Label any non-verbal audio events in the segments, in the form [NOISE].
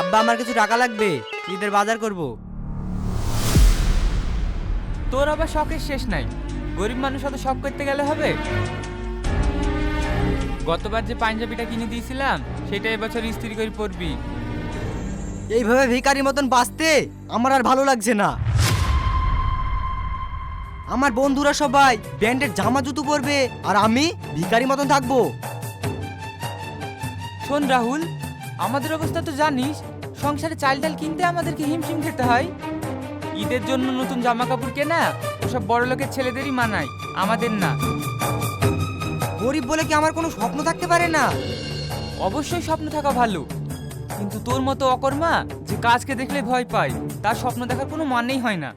আব্বা আমার কিছু টাকা লাগবে? ঈদের বাজার করব। তোর আবার শখের শেষ নাই। গরিব মানুষ অত শখ করতে গেলে হবে? গতবার যে পাঞ্জাবিটা কিনে দিয়েছিলাম সেটা এবছর ইস্ত্রি করে পরবি। এইভাবে ভিখারির মতন বাঁচতে আমার আর ভালো লাগছে না। আমার বন্ধুরা সবাই ব্র্যান্ডের জামা জুতো পরবে আর আমি ভিখারি মতন থাকব। শোন রাহুল আমাদের অবস্থা তো জানিস, সংসারে চাল ডাল কিনতে আমাদেরকে হিমশিম খেতে হয়। ঈদের জন্য নতুন জামা কাপড় কেনা, ওসব বড় লোকের ছেলেদেরই মানায়, আমাদের না। গরিব বলে কি আমার কোনো স্বপ্ন থাকতে পারে না? অবশ্যই স্বপ্ন থাকা ভালো, কিন্তু তোর মতো অকর্মা যে কাজকে দেখলে ভয় পায়, তার স্বপ্ন দেখার কোনো মানেই হয় না।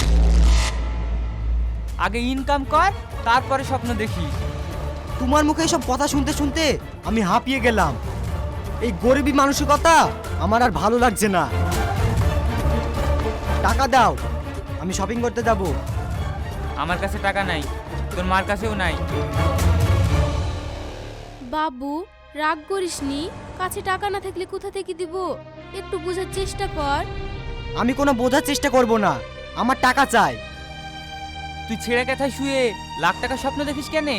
আগে ইনকাম কর, তারপরে স্বপ্ন দেখি তোমার মুখে এসব কথা শুনতে শুনতে আমি হাঁপিয়ে গেলাম। এই গরিবী মানসিকতা আমার আর ভালো লাগছে না। টাকা দাও আমি শপিং করতে যাব। আমার কাছে টাকা নাই তোর মার কাছেও নাই। বাবু রাগ করিসনি? কাছে টাকা না থাকলে কোথা থেকে দিব? একটু বোঝার চেষ্টা কর। আমি কোনো বোঝার চেষ্টা করব না আমার টাকা চাই। তুই ছেঁড়ে কথায় শুয়ে? লাখ টাকা স্বপ্ন দেখিস কেনে?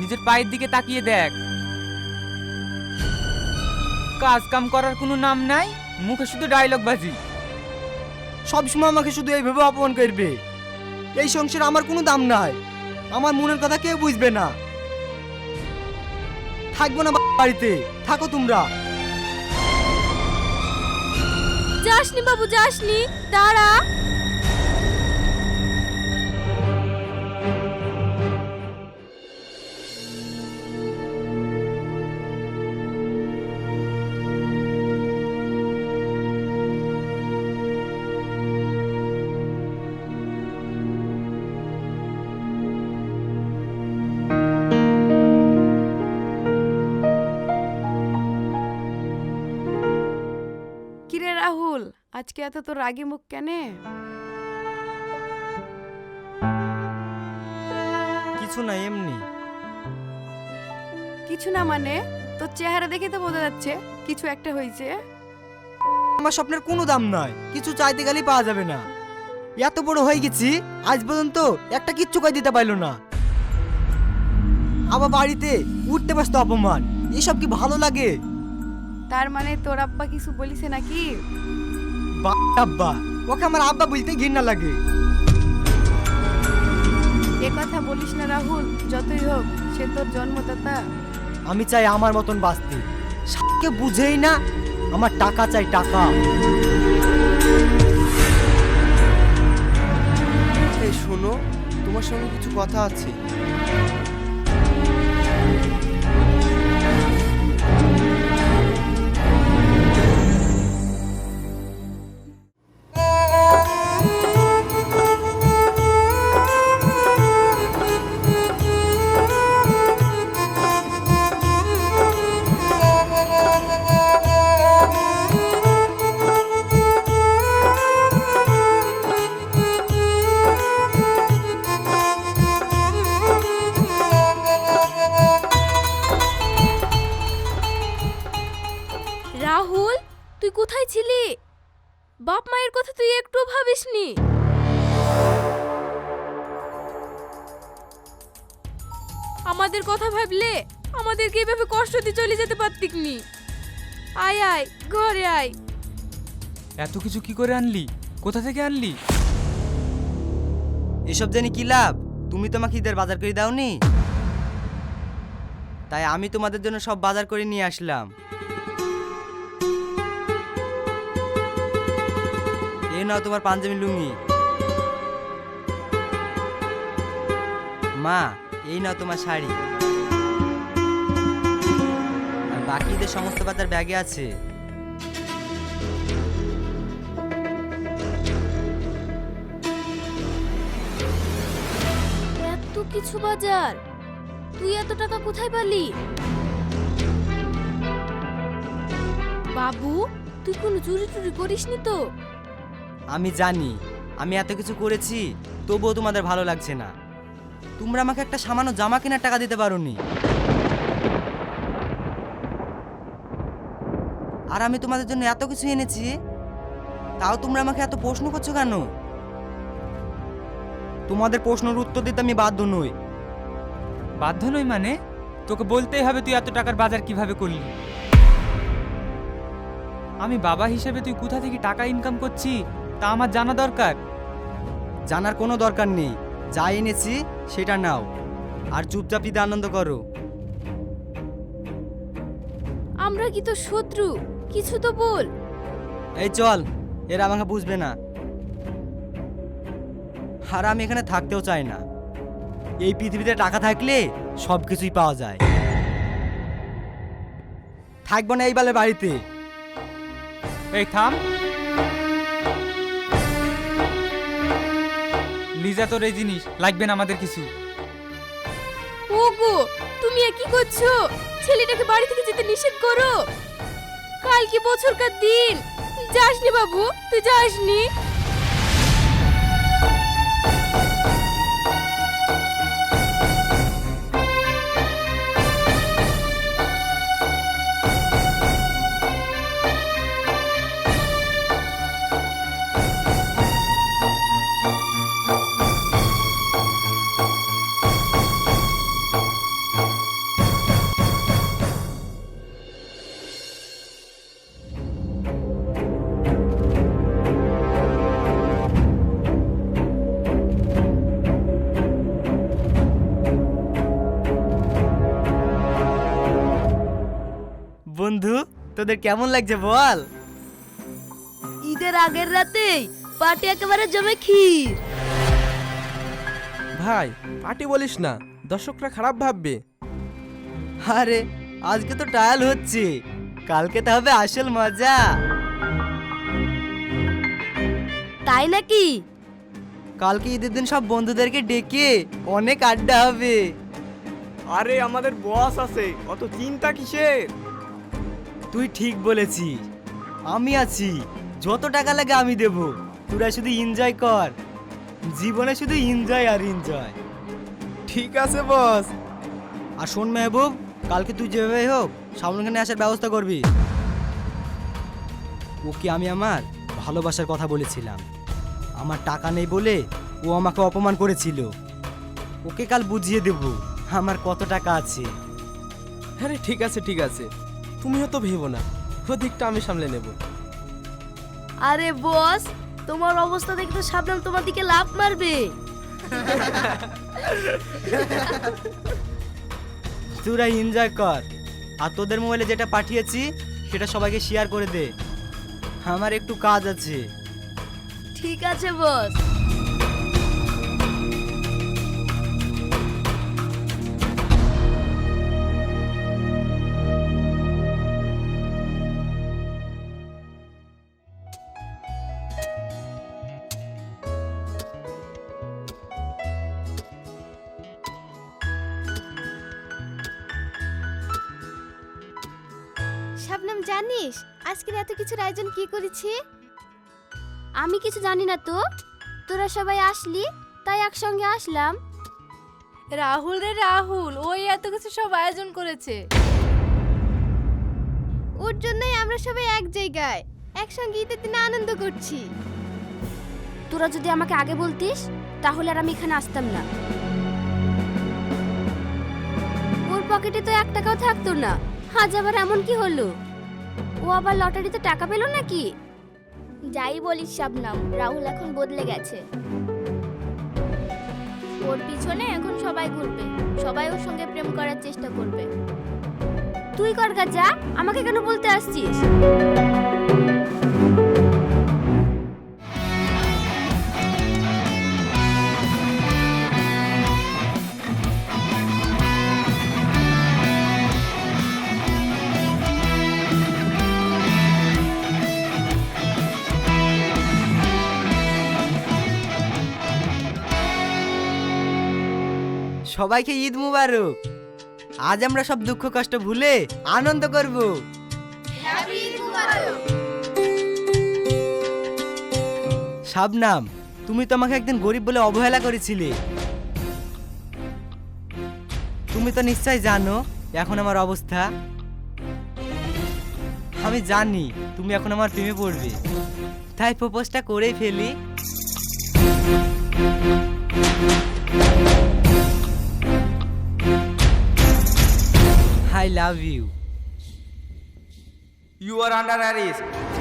নিজের পায়ের দিকে তাকিয়ে দেখ। কাজ কাম করার কোনো নাম নাই মুখে শুধু ডায়লগ বাজি। সবসময় আমাকে শুধু এইভাবে অপমান করবে। এই সংসারে আমার কোনো দাম নাই। আমার মনের কথা কেউ বুঝবে না। থাকব না বাড়িতে। থাকো তোমরা। যাসনি বাবু যাসনি। দাঁড়া। আজকে এত তোর রাগি মুখ কেনে? কিছু না এমনি। কিছু না মানে? তোর চেহারা দেখে তো বোঝা যাচ্ছে কিছু একটা হয়েছে। আমার স্বপ্নের কোনো দাম নাই কিছু চাইতে গেলেই পাওয়া যাবে না। এত বড় হয়ে গেছি আজ পর্যন্ত একটা কিচ্ছু কাজ দিতে পারল না। আবার বাড়িতে উঠতে বসতে অপমান এসব কি ভালো লাগে? তার মানে তোর আব্বা কিছু বলিছে নাকি? আব্বা ওকে আমার আব্বা বলতে ঘৃণা লাগে। এ কথা বলিস না রাহুল যতই হোক সে তোর জন্মদাতা। আমি চাই আমার মতন বাঁচতে। সাথে বুঝেই না আমার টাকা চাই টাকা। এই শোনো তোমার সঙ্গে কিছু কথা আছে। আমাদের কথা ভাবলে আমাদেরকে এভাবে কষ্ট দিয়ে চলে যেতে পারতিকনি আয় আয় ঘরে আয়। এত কিছু কি করে আনলি? কোথা থেকে আনলি? এসব জানি কি লাভ? তুমি তো আমাকে ঈদের বাজার করে দাওনি। তাই আমি তোমাদের জন্য সব বাজার করে নিয়ে আসলাম। এ নাও তোমার পাঞ্জাবি লুঙ্গি। মা এই নাও তোমার শাড়ি। আর বাকি ঈদের সমস্ত বাজার ব্যাগে আছে এত কিছু বাজার। তুই এত টাকা কোথায় পালি? বাবু তুই কোনো চুরি টুরি করিসনি তো? আমি জানি আমি এত কিছু করেছি তবুও তোমাদের ভালো লাগছে না। তোমরা আমাকে একটা সামান্য জামা কেনার টাকা দিতে পারোনি। আর আমি তোমাদের জন্য এত কিছু এনেছি তাও তোমরা আমাকে এত প্রশ্ন করছ কেন? তোমাদের প্রশ্নের উত্তর দিতে আমি বাধ্য নই। বাধ্য নই মানে? তোকে বলতেই হবে তুই এত টাকার বাজার কীভাবে করলি। আমি বাবা হিসেবে তুই কোথা থেকে টাকা ইনকাম করছি তা আমার জানা দরকার। জানার কোনো দরকার নেই। যা এনেছি সেটা নাও। আর চুপচাপ ঈদে আনন্দ করো। আমরা কি তো শত্রু? কিছু তো বল। এই চল এরা আমাকে বুঝবে না। আর আমি এখানে থাকতেও চাই না। এই পৃথিবীতে টাকা থাকলে সব কিছুই পাওয়া যায়। থাকব না এই বেলে বাড়িতে। এই থাম। লিজা তোর এই জিনিস লাগবে না আমাদের কিছু। ওগো, তুমি এ কি করছ? ছেলেটাকে বাড়ি থেকে যেতে নিষেধ করো। কাল কি বছরকার দিন। যাসনি বাবু, তুই যাসনি? বন্ধু তোদের কেমন লাগছে বল? ঈদের আগের রাতেই পার্টি একেবারে জমে ক্ষীর। ভাই পার্টি বলিস না দর্শকরা খারাপ ভাববে। আরে আজকে তো ট্রায়াল হচ্ছে কালকে তো হবে আসল মজা। তাই নাকি? কালকে ঈদের দিন সব বন্ধুদেরকে ডেকে অনেক আড্ডা হবে। আরে আমাদের বস আছে অত চিন্তা কিসের? তুই ঠিক বলেছিস আমি আছি। যত টাকা লাগে আমি দেব। তোরা শুধু এনজয় কর। জীবনে শুধু এনজয় আর এনজয় ঠিক আছে বস আর শোন মেহবুব কালকে তুই যেভাবে হোক সামনেখানে আসার ব্যবস্থা করবি। ওকে আমি আমার ভালোবাসার কথা বলেছিলাম। আমার টাকা নেই বলে ও আমাকে অপমান করেছিল। ওকে কাল বুঝিয়ে দেব আমার কত টাকা আছে। আরে ঠিক আছে ঠিক আছে। তুমিও তো ভেবো না। ওদিকটা আমি সামলে নেব। আরে বস তোমার অবস্থা দেখে তো সাবধান তোমার দিকে লাভ মারবে। তোরা এনজয় কর। আর তোদের মোবাইলে যেটা পাঠিয়েছি সেটা সবাইকে শেয়ার করে দে। আমার একটু কাজ আছে। ঠিক আছে বস। শাবনাম জানিস আজকের এত কিছুর আয়োজন কি করেছি? আমি কিছু জানি না তো। তোরা সবাই আসলি তাই একসঙ্গে আসলাম। রাহুল রে রাহুল ওই এত কিছু সব আয়োজন করেছে। ওর জন্যই আমরা সবাই এক জায়গায় একসঙ্গে ঈদের দিনে আনন্দ করছি। তোরা যদি আমাকে আগে বলতিস তাহলে আর আমি এখানে আসতাম না। ওর পকেটে তো এক টাকাও থাকতো না। আজ আবার এমন কি হলো? ও আবার লটারিতে টাকা পেল নাকি? যাই বলিস শাবনাম রাহুল এখন বদলে গেছে। ওর পিছনে এখন সবাই ঘুরবে, সবাই ওর সঙ্গে প্রেম করার চেষ্টা করবে। তুই কর যা, আমাকে কেন বলতে আসছিস? সবাইকে ঈদ মুবারক। আজ আমরা সব দুঃখ কষ্ট ভুলে আনন্দ করব। শাবনাম তুমি তো আমাকে একদিন গরিব বলে অবহেলা করেছিলে। তুমি তো নিশ্চয় জানো এখন আমার অবস্থা। আমি জানি তুমি এখন আমার প্রেমে পড়বে। তাই প্রপোজটা করেই ফেলি। love you. You are under arrest.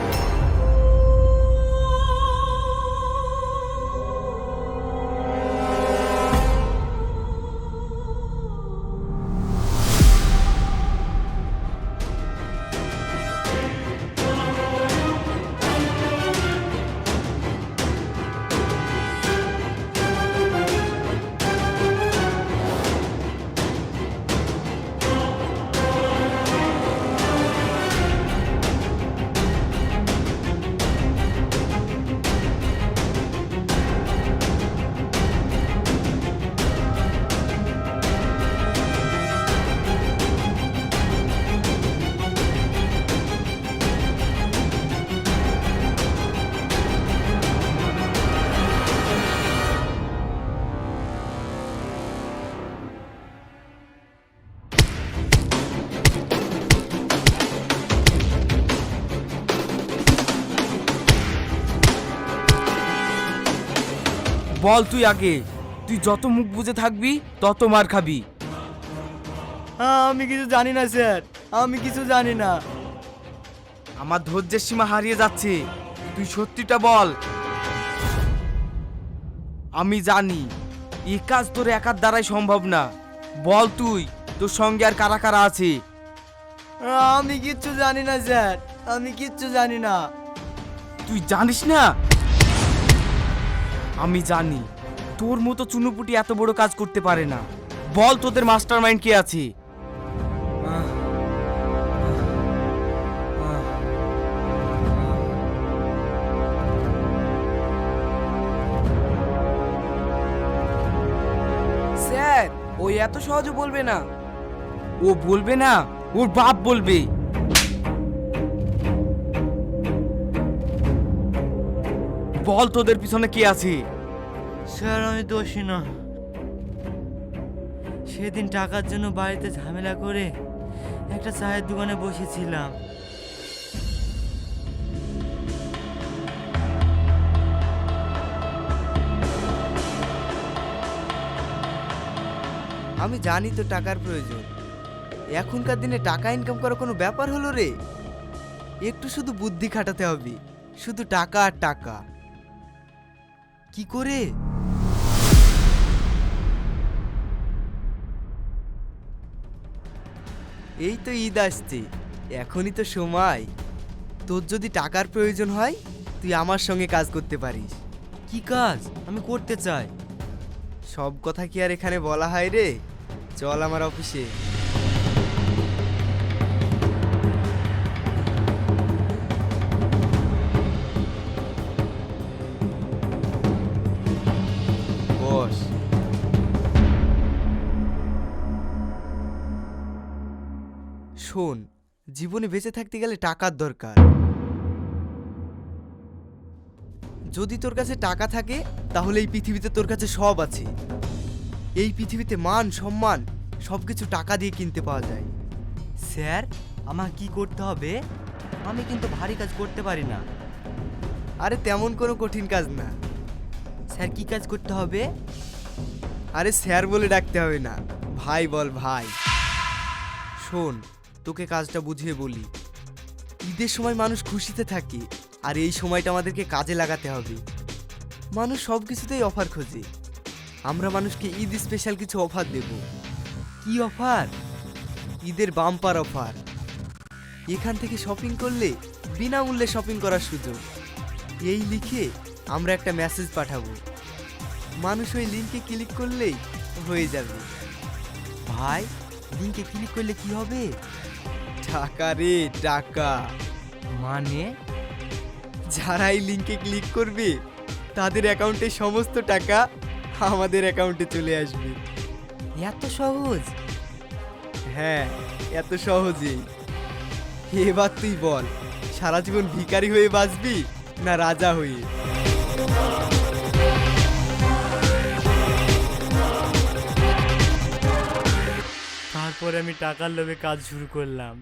বল তুই আগে। তুই যত মুখ বুঝে থাকবি তত মার খাবি। আমি কিছু জানি না স্যার। আমি কিছু জানি না। আমার ধৈর্যের সীমা হারিয়ে যাচ্ছে। তুই সত্যিটা বল। আমি জানি এ কাজ তোর একার দ্বারাই সম্ভব না। বল তুই তোর সঙ্গে আর কারা কারা আছে? আমি কিচ্ছু জানি না স্যার। আমি কিচ্ছু জানি না। তুই জানিস না? আমি জানি তোর মতো চুনুপুটি এত বড় কাজ করতে পারে না। বল তোদের মাস্টার মাইন্ড কে আছে? স্যার ওই এত সহজে বলবে না। ও বলবে না ওর বাপ বলবে। বল তোদের পিছনে কে আছে? স্যার, আমি দোষী না। সেদিন টাকার জন্য বাড়িতে ঝামেলা করে একটা চায়ের দোকানে বসেছিলাম। আমি জানি তো টাকার প্রয়োজন। এখনকার দিনে টাকা ইনকাম করা কোনো ব্যাপার হলো রে? একটু শুধু বুদ্ধি খাটাতে হবে। শুধু টাকা আর টাকা। কি করে? এই তো ঈদ আসছে, এখনই তো সময়। তোর যদি টাকার প্রয়োজন হয়, তুই আমার সঙ্গে কাজ করতে পারিস। কি কাজ? আমি করতে চাই। সব কথা কি আর এখানে বলা হয় রে? চল আমার অফিসে। জীবনে বেঁচে থাকতে গেলে টাকার দরকার। যদি তোর কাছে টাকা থাকে, তাহলে এই পৃথিবীতে তোর কাছে সব আছে। এই পৃথিবীতে মান, সম্মান সব কিছু টাকা দিয়ে কিনতে পাওয়া যায়। স্যার আমার কি করতে হবে? আমি কিন্তু ভারী কাজ করতে পারি না। আরে, তেমন কোনো কঠিন কাজ না। স্যার, কি কাজ করতে হবে? আরে, স্যার বলে ডাকতে হবে না। ভাই বল ভাই। শোন তোকে কাজটা বুঝিয়ে বলি। ঈদের সময় মানুষ খুশিতে থাকে, আর এই সময়টা আমাদেরকে কাজে লাগাতে হবে। মানুষ সব কিছুতেই অফার খোঁজে। আমরা মানুষকে ঈদ স্পেশাল কিছু অফার দেব। কি অফার? ঈদের বাম্পার অফার। এখান থেকে শপিং করলে বিনামূল্যে শপিং করার সুযোগ। এই লিখে আমরা একটা মেসেজ পাঠাবো। মানুষ ওই লিঙ্কে ক্লিক করলেই হয়ে যাবে। ভাই লিঙ্কে ক্লিক করলে কি হবে? টাকা রে টাকা। মানে? যারা এই লিঙ্কে ক্লিক করবে তাদের অ্যাকাউন্টে সমস্ত টাকা আমাদের অ্যাকাউন্টে চলে আসবে। এত সহজ? হ্যাঁ এত সহজেই। এবার তুই বল সারা জীবন ভিখারি হয়ে বাঁচবি না রাজা হয়ে? তারপরে আমি টাকার লোভে কাজ শুরু করলাম।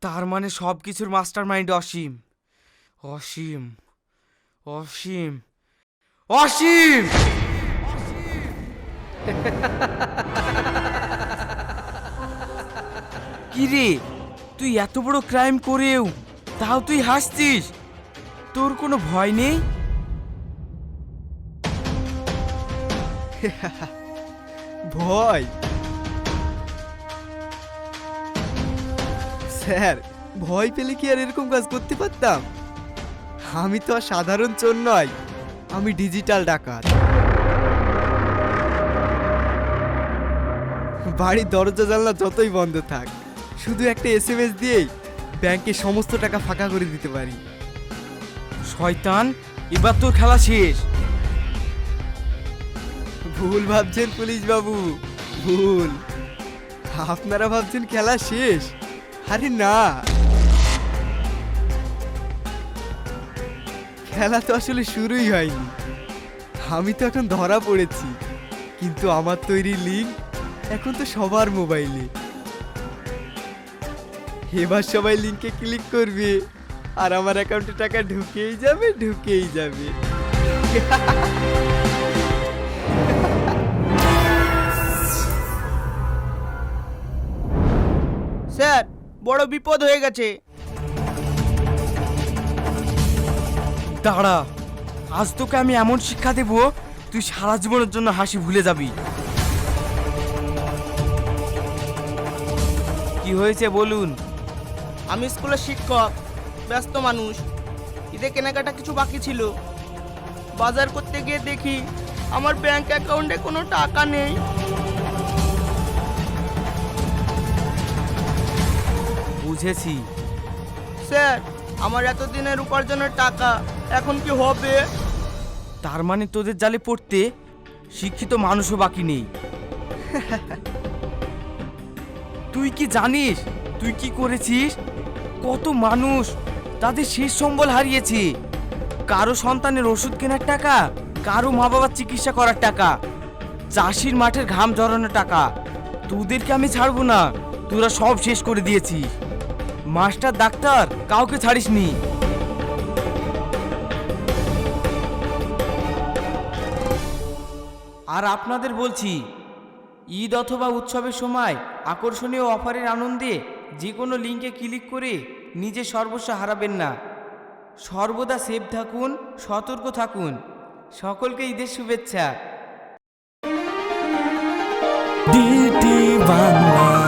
তার মানে সব কিছুর মাস্টার মাইন্ড অসীম। অসীম। অসীম। অসীম! [LAUGHS] কি রে তুই এত বড় ক্রাইম করেও তাও তুই হাসছিস? তোর কোনো ভয় নেই? [LAUGHS] ভয়? স্যার ভয় পেলে কি আর এরকম কাজ করতে পারতাম? আমি তো আর সাধারণ চোর নয় আমি ডিজিটাল ডাকাত। বাড়ির দরজা জানলা যতই বন্ধ থাক শুধু একটা এস এম এস দিয়েই ব্যাংকে সমস্ত টাকা ফাঁকা করে দিতে পারি। শয়তান এবার তোর খেলা শেষ। ভুল ভাবছেন পুলিশ বাবু ভুল। আপনারা ভাবছেন খেলা শেষ? আরে না। খেলা তো আসলে শুরুই হয়নি। আমি তো এখন ধরা পড়েছি, কিন্তু আমার তৈরি লিঙ্ক এখন তো সবার মোবাইলে। এবার সবাই লিঙ্কে ক্লিক করবে, আর আমার অ্যাকাউন্টে টাকা ঢুকেই যাবে ঢুকেই যাবে। স্যার বড় বিপদ হয়ে গেছে। দাঁড়া আজ তোকে আমি এমন শিক্ষা দেব তুই সারা জীবনের জন্য হাসি ভুলে যাবি। কি হয়েছে বলুন? আমি স্কুলের শিক্ষক ব্যস্ত মানুষ ঈদে কেনাকাটা কিছু বাকি ছিল। বাজার করতে গিয়ে দেখি আমার ব্যাংক অ্যাকাউন্টে কোনো টাকা নেই। বুঝেছি। স্যার আমার এতদিনের উপার্জনের টাকা এখন কি হবে? তার মানে তোদের জালে পড়তে শিক্ষিত মানুষও বাকি নেই। [LAUGHS] তুই কি জানিস? তুই কি করেছিস? কত মানুষ তাদের শেষ সম্বল হারিয়েছে। কারও সন্তানের ওষুধ কেনার টাকা কারও মা বাবার চিকিৎসা করার টাকা চাষির মাঠের ঘাম ঝরানোর টাকা। তোদেরকে আমি ছাড়বো না তোরা সব শেষ করে দিয়েছিস। মাস্টার, ডাক্তার, কাউকে ছাড়িসনি। আর আপনাদের বলছি, ঈদ অথবা উৎসবের সময় আকর্ষণীয় অফারের আনন্দে যে কোনো লিঙ্কে ক্লিক করে নিজে সর্বস্ব হারাবেন না। সর্বদা সেফ থাকুন, সতর্ক থাকুন। সকলকে ঈদের শুভেচ্ছা। বাংলা।